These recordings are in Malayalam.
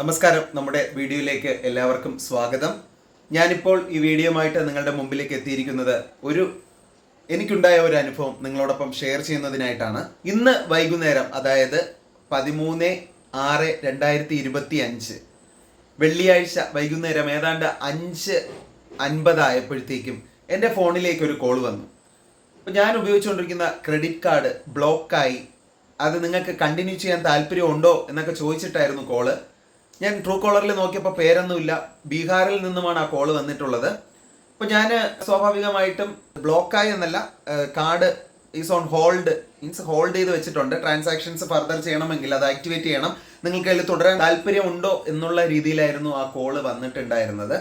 നമസ്കാരം. നമ്മുടെ വീഡിയോയിലേക്ക് എല്ലാവർക്കും സ്വാഗതം. ഞാനിപ്പോൾ ഈ വീഡിയോയുമായിട്ട് നിങ്ങളുടെ മുമ്പിലേക്ക് എത്തിയിരിക്കുന്നത് ഒരു എനിക്കുണ്ടായ ഒരു അനുഭവം നിങ്ങളോടൊപ്പം ഷെയർ ചെയ്യുന്നതിനായിട്ടാണ്. ഇന്ന് വൈകുന്നേരം അതായത് പതിമൂന്ന് ആറ് രണ്ടായിരത്തി ഇരുപത്തി അഞ്ച് വെള്ളിയാഴ്ച വൈകുന്നേരം ഏതാണ്ട് അഞ്ച് അൻപതായപ്പോഴത്തേക്കും എന്റെ ഫോണിലേക്ക് ഒരു കോൾ വന്നു. അപ്പോൾ ഞാൻ ഉപയോഗിച്ചുകൊണ്ടിരിക്കുന്ന ക്രെഡിറ്റ് കാർഡ് ബ്ലോക്കായി. അത് നിങ്ങൾക്ക് കണ്ടിന്യൂ ചെയ്യാൻ താല്പര്യമുണ്ടോ എന്നൊക്കെ ചോദിച്ചിട്ടായിരുന്നു കോൾ. ഞാൻ ട്രൂ കോളറിൽ നോക്കിയപ്പോൾ പേരൊന്നുമില്ല. ബീഹാറിൽ നിന്നുമാണ് ആ കോൾ വന്നിട്ടുള്ളത്. അപ്പോൾ ഞാൻ സ്വാഭാവികമായിട്ടും ബ്ലോക്കായി എന്നല്ല card is on hold means hold ചെയ്ത് വെച്ചിട്ടുണ്ട്. ട്രാൻസാക്ഷൻസ് ഫർദർ ചെയ്യണമെങ്കിൽ അത് ആക്ടിവേറ്റ് ചെയ്യണം. നിങ്ങൾക്ക് അതിൽ തുടരാൻ താല്പര്യമുണ്ടോ എന്നുള്ള രീതിയിലായിരുന്നു ആ കോൾ വന്നിട്ടുണ്ടായിരുന്നത്.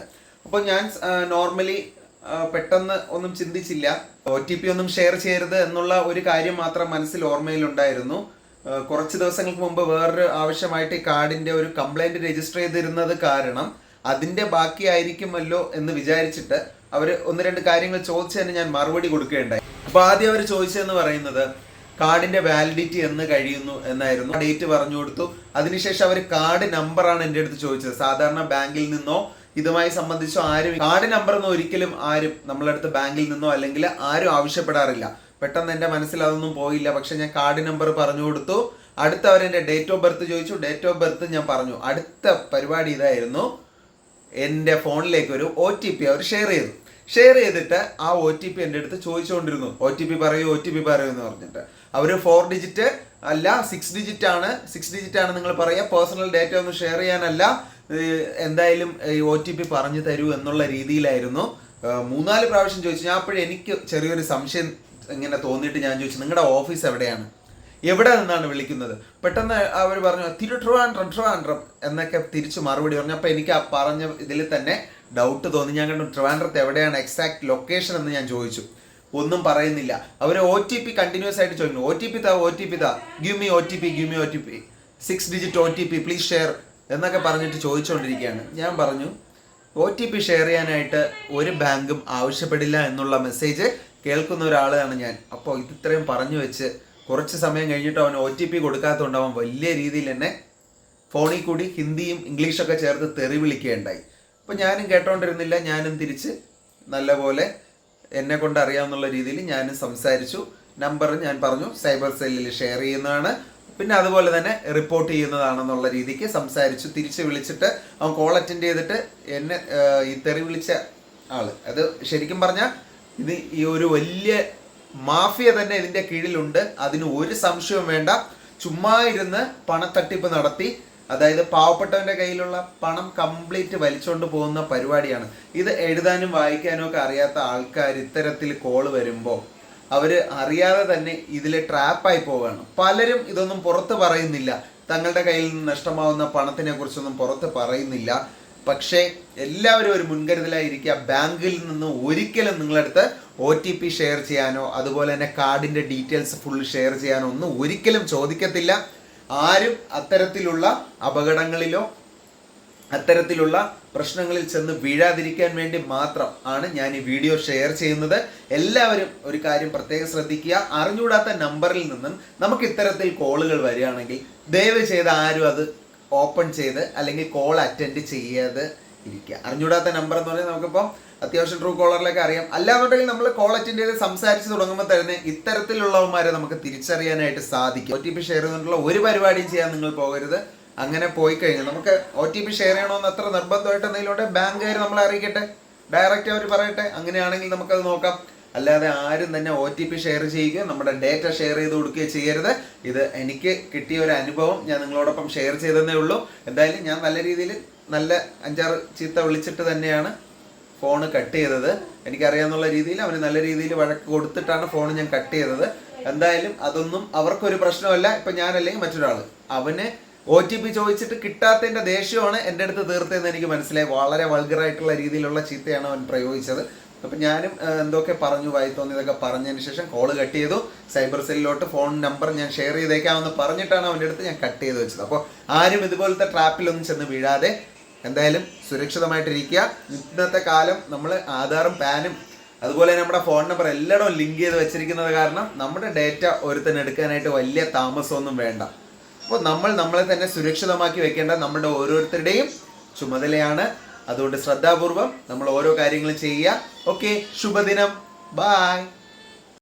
അപ്പോൾ ഞാൻ നോർമലി പെട്ടെന്ന് ഒന്നും ചിന്തിച്ചില്ല. ഒ ടി പി ഒന്നും ഷെയർ ചെയ്യരുത് എന്നുള്ള ഒരു കാര്യം മാത്രം മനസ്സിൽ ഓർമ്മയിലുണ്ടായിരുന്നു. കുറച്ച് ദിവസങ്ങൾക്ക് മുമ്പ് വേറൊരു ആവശ്യമായിട്ട് ഈ കാർഡിന്റെ ഒരു കംപ്ലൈന്റ് രജിസ്റ്റർ ചെയ്തിരുന്നത് കാരണം അതിന്റെ ബാക്കിയായിരിക്കുമല്ലോ എന്ന് വിചാരിച്ചിട്ട് അവർ ഒന്ന് രണ്ട് കാര്യങ്ങൾ ചോദിച്ചതിന് ഞാൻ മറുപടി കൊടുക്കുകയുണ്ടായി. അപ്പോൾ ആദ്യം അവർ ചോദിച്ചതെന്ന് പറയുന്നത് കാർഡിന്റെ വാലിഡിറ്റി എന്ന് കഴിയുന്നു എന്നായിരുന്നു. ഡേറ്റ് പറഞ്ഞു കൊടുത്തു. അതിനുശേഷം അവർ കാർഡ് നമ്പറാണ് എന്റെ അടുത്ത് ചോദിച്ചത്. സാധാരണ ബാങ്കിൽ നിന്നോ ഇതുമായി സംബന്ധിച്ചോ ആരും കാർഡ് നമ്പർ ഒന്നും ഒരിക്കലും ആരും നമ്മളടുത്ത് ബാങ്കിൽ നിന്നോ അല്ലെങ്കിൽ ആരും ആവശ്യപ്പെടാറില്ല. പെട്ടെന്ന് എന്റെ മനസ്സിൽ അതൊന്നും പോയില്ല. പക്ഷെ ഞാൻ കാർഡ് നമ്പർ പറഞ്ഞു കൊടുത്തു. അടുത്ത അവർ എന്റെ ഡേറ്റ് ഓഫ് ബർത്ത് ചോദിച്ചു. ഡേറ്റ് ഓഫ് ബർത്ത് ഞാൻ പറഞ്ഞു. അടുത്ത പരിപാടി ഇതായിരുന്നു. എന്റെ ഫോണിലേക്ക് ഒരു ഒ ടി പി അവർ ഷെയർ ചെയ്തു. ഷെയർ ചെയ്തിട്ട് ആ ഒ ടി പി എന്റെ അടുത്ത് ചോദിച്ചുകൊണ്ടിരുന്നു. ഒ ടി പി പറയൂ ഒ ടി പി പറയൂ എന്ന് പറഞ്ഞിട്ട്. അവർ ഫോർ ഡിജിറ്റ് അല്ല സിക്സ് ഡിജിറ്റ് ആണ്. സിക്സ് ഡിജിറ്റ് ആണ് നിങ്ങൾ പറയുക. പേഴ്സണൽ ഡേറ്റ ഒന്നും ഷെയർ ചെയ്യാനല്ല. എന്തായാലും ഒ ടി പി പറഞ്ഞു തരൂ എന്നുള്ള രീതിയിലായിരുന്നു. മൂന്നാൽ പ്രാവശ്യം ചോദിച്ചു. ഞാൻ അപ്പോഴും എനിക്ക് ചെറിയൊരു സംശയം ഇങ്ങനെ തോന്നിയിട്ട് ഞാൻ ചോദിച്ചു നിങ്ങളുടെ ഓഫീസ് എവിടെയാണ്? എവിടെ നിന്നാണ് വിളിക്കുന്നത്? പെട്ടെന്ന് അവർ പറഞ്ഞു തിരു ട്രിവാൻഡ്രം എന്നൊക്കെ തിരിച്ചു മറുപടി പറഞ്ഞു. അപ്പോൾ എനിക്ക് ആ പറഞ്ഞ ഇതിൽ തന്നെ ഡൗട്ട് തോന്നി. ഞാൻ കണ്ടു ട്രിവാൻഡ്രത്ത് എവിടെയാണ് എക്സാക്ട് ലൊക്കേഷൻ എന്ന് ഞാൻ ചോദിച്ചു. ഒന്നും പറയുന്നില്ല. അവർ ഒ ടി പി കണ്ടിന്യൂസ് ആയിട്ട് ചോദിക്കുന്നു. ഒ ടി പി താ ഒ ടി പി താ. Give me O T P give me O T P six digit O T P please share എന്നൊക്കെ പറഞ്ഞിട്ട് ചോദിച്ചുകൊണ്ടിരിക്കുകയാണ് ഞാൻ പറഞ്ഞു ഒ ടി പി ഷെയർ ചെയ്യാനായിട്ട് ഒരു ബാങ്കും ആവശ്യപ്പെടില്ല എന്നുള്ള മെസ്സേജ് കേൾക്കുന്ന ഒരാളാണ് ഞാൻ. അപ്പോൾ ഇത് ഇത്രയും പറഞ്ഞു വെച്ച് കുറച്ച് സമയം കഴിഞ്ഞിട്ട് അവൻ ഒ ടി പി കൊടുക്കാത്തതുകൊണ്ട് അവൻ വലിയ രീതിയിൽ എന്നെ ഫോണിൽ കൂടി ഹിന്ദിയും ഇംഗ്ലീഷൊക്കെ ചേർത്ത് തെറി വിളിക്കുകയുണ്ടായി. അപ്പോൾ ഞാനും കേട്ടോണ്ടിരുന്നില്ല. ഞാനും തിരിച്ച് നല്ലപോലെ എന്നെ കൊണ്ട് രീതിയിൽ ഞാനും സംസാരിച്ചു. നമ്പർ ഞാൻ പറഞ്ഞു. സൈബർ സെല്ലിൽ ഷെയർ ചെയ്യുന്നതാണ്. പിന്നെ അതുപോലെ തന്നെ റിപ്പോർട്ട് ചെയ്യുന്നതാണെന്നുള്ള രീതിക്ക് സംസാരിച്ചു. തിരിച്ച് വിളിച്ചിട്ട് അവൻ കോൾ അറ്റൻഡ് ചെയ്തിട്ട് എന്നെ ഈ തെറി വിളിച്ച ആൾ. അത് ശരിക്കും പറഞ്ഞാൽ ഇത് ഈ ഒരു വലിയ മാഫിയ തന്നെ ഇതിന്റെ കീഴിലുണ്ട്. അതിന് ഒരു സംശയവും വേണ്ട. ചുമ്മാ ഇരുന്ന് പണത്തട്ടിപ്പ് നടത്തി അതായത് പാവപ്പെട്ടവന്റെ കയ്യിലുള്ള പണം കംപ്ലീറ്റ് വലിച്ചുകൊണ്ട് പോകുന്ന പരിപാടിയാണ്. ഇത് എഴുതാനും വായിക്കാനും ഒക്കെ അറിയാത്ത ആൾക്കാർ ഇത്തരത്തിൽ കോൾ വരുമ്പോൾ അവർ അറിയാതെ തന്നെ ഇതിൽ ട്രാപ്പായി പോവുകയാണ്. പലരും ഇതൊന്നും പുറത്ത് പറയുന്നില്ല. തങ്ങളുടെ കയ്യിൽ നിന്ന് നഷ്ടമാവുന്ന പണത്തിനെ കുറിച്ചൊന്നും പുറത്ത് പറയുന്നില്ല. പക്ഷേ എല്ലാവരും ഒരു മുൻകരുതലായിരിക്കുക. ബാങ്കിൽ നിന്ന് ഒരിക്കലും നിങ്ങളടുത്ത് ഒ ടി പി ഷെയർ ചെയ്യാനോ അതുപോലെ തന്നെ കാർഡിന്റെ ഡീറ്റെയിൽസ് ഫുൾ ഷെയർ ചെയ്യാനോ ഒന്നും ഒരിക്കലും ചോദിക്കത്തില്ല. ആരും അത്തരത്തിലുള്ള അപകടങ്ങളിലോ അത്തരത്തിലുള്ള പ്രശ്നങ്ങളിൽ ചെന്ന് വീഴാതിരിക്കാൻ വേണ്ടി മാത്രം ആണ് ഞാൻ ഈ വീഡിയോ ഷെയർ ചെയ്യുന്നത്. എല്ലാവരും ഒരു കാര്യം പ്രത്യേകം ശ്രദ്ധിക്കുക. അറിഞ്ഞുകൂടാത്ത നമ്പറിൽ നിന്നും നമുക്ക് ഇത്തരത്തിൽ കോളുകൾ വരികയാണെങ്കിൽ ദയവ് ചെയ്ത് ആരും അത് ഓപ്പൺ ചെയ്ത് അല്ലെങ്കിൽ കോൾ അറ്റൻഡ് ചെയ്യാതെ ഇരിക്കുക. അറിഞ്ഞൂടാത്ത നമ്പർ എന്ന് പറഞ്ഞാൽ നമുക്കിപ്പം അത്യാവശ്യം ട്രൂ കോളറിലൊക്കെ അറിയാം. അല്ലാന്നുണ്ടെങ്കിൽ നമ്മൾ കോൾ അറ്റൻഡ് ചെയ്ത് സംസാരിച്ച് തുടങ്ങുമ്പോൾ തന്നെ ഇത്തരത്തിലുള്ളവന്മാരെ നമുക്ക് തിരിച്ചറിയാനായിട്ട് സാധിക്കും. ഒ ടി പി ഷെയർ ചെയ്തിട്ടുള്ള ഒരു പരിപാടിയും ചെയ്യാൻ നിങ്ങൾ പോകരുത്. അങ്ങനെ പോയി കഴിഞ്ഞാൽ നമുക്ക് ഒ ടി പി ഷെയർ ചെയ്യണമെന്ന് അത്ര നിർബന്ധമായിട്ട് എന്തെങ്കിലും ബാങ്കുകാർ നമ്മളെ അറിയിക്കട്ടെ. ഡയറക്റ്റ് അവർ പറയട്ടെ. അങ്ങനെയാണെങ്കിൽ നമുക്കത് നോക്കാം. അല്ലാതെ ആരും തന്നെ ഒ ടി പി ഷെയർ ചെയ്യുക നമ്മുടെ ഡേറ്റ ഷെയർ ചെയ്ത് കൊടുക്കുകയോ ചെയ്യരുത്. ഇത് എനിക്ക് കിട്ടിയ ഒരു അനുഭവം ഞാൻ നിങ്ങളോടൊപ്പം ഷെയർ ചെയ്തതേ ഉള്ളൂ. എന്തായാലും ഞാൻ നല്ല രീതിയിൽ നല്ല അഞ്ചാറ് ചീത്ത വിളിച്ചിട്ട് തന്നെയാണ് ഫോണ് കട്ട് ചെയ്തത്. എനിക്കറിയാമെന്നുള്ള രീതിയിൽ അവന് നല്ല രീതിയിൽ വഴക്ക് കൊടുത്തിട്ടാണ് ഫോൺ ഞാൻ കട്ട് ചെയ്തത്. എന്തായാലും അതൊന്നും അവർക്കൊരു പ്രശ്നമല്ല. ഇപ്പൊ ഞാനല്ലെങ്കിൽ മറ്റൊരാൾ അവന് ഒ ടി പി ചോദിച്ചിട്ട് കിട്ടാത്തതിന്റെ ദേഷ്യമാണ് എന്റെ അടുത്ത് തീർത്തതെന്ന് എനിക്ക് മനസ്സിലായി. വളരെ വൾഗറായിട്ടുള്ള രീതിയിലുള്ള ചീത്തയാണ് അവൻ പ്രയോഗിച്ചത്. അപ്പൊ ഞാനും എന്തൊക്കെ പറഞ്ഞു വായി തോന്നിയതൊക്കെ പറഞ്ഞതിന് ശേഷം കോൾ കട്ട് ചെയ്തു. സൈബർ സെല്ലിലോട്ട് ഫോൺ നമ്പർ ഞാൻ ഷെയർ ചെയ്തേക്കാമെന്ന് പറഞ്ഞിട്ടാണ് അവന്റെ അടുത്ത് ഞാൻ കട്ട് ചെയ്ത് വെച്ചത്. അപ്പോൾ ആരും ഇതുപോലത്തെ ട്രാപ്പിലൊന്നും ചെന്ന് വീഴാതെ എന്തായാലും സുരക്ഷിതമായിട്ടിരിക്കുക. ഇന്നത്തെ കാലം നമ്മൾ ആധാറും പാനും അതുപോലെ നമ്മുടെ ഫോൺ നമ്പർ എല്ലായിടവും ലിങ്ക് ചെയ്ത് വെച്ചിരിക്കുന്നത് കാരണം നമ്മുടെ ഡേറ്റ ഒരുത്തൻ എടുക്കാനായിട്ട് വലിയ താമസമൊന്നും വേണ്ട. അപ്പോൾ നമ്മൾ നമ്മളെ തന്നെ സുരക്ഷിതമാക്കി വെക്കേണ്ട നമ്മുടെ ഓരോരുത്തരുടെയും ചുമതലയാണ് അതുകൊണ്ട് ശ്രദ്ധാപൂർവം നമ്മൾ ഓരോ കാര്യങ്ങളും ചെയ്യുക. ഓക്കെ ശുഭദിനം. ബായ്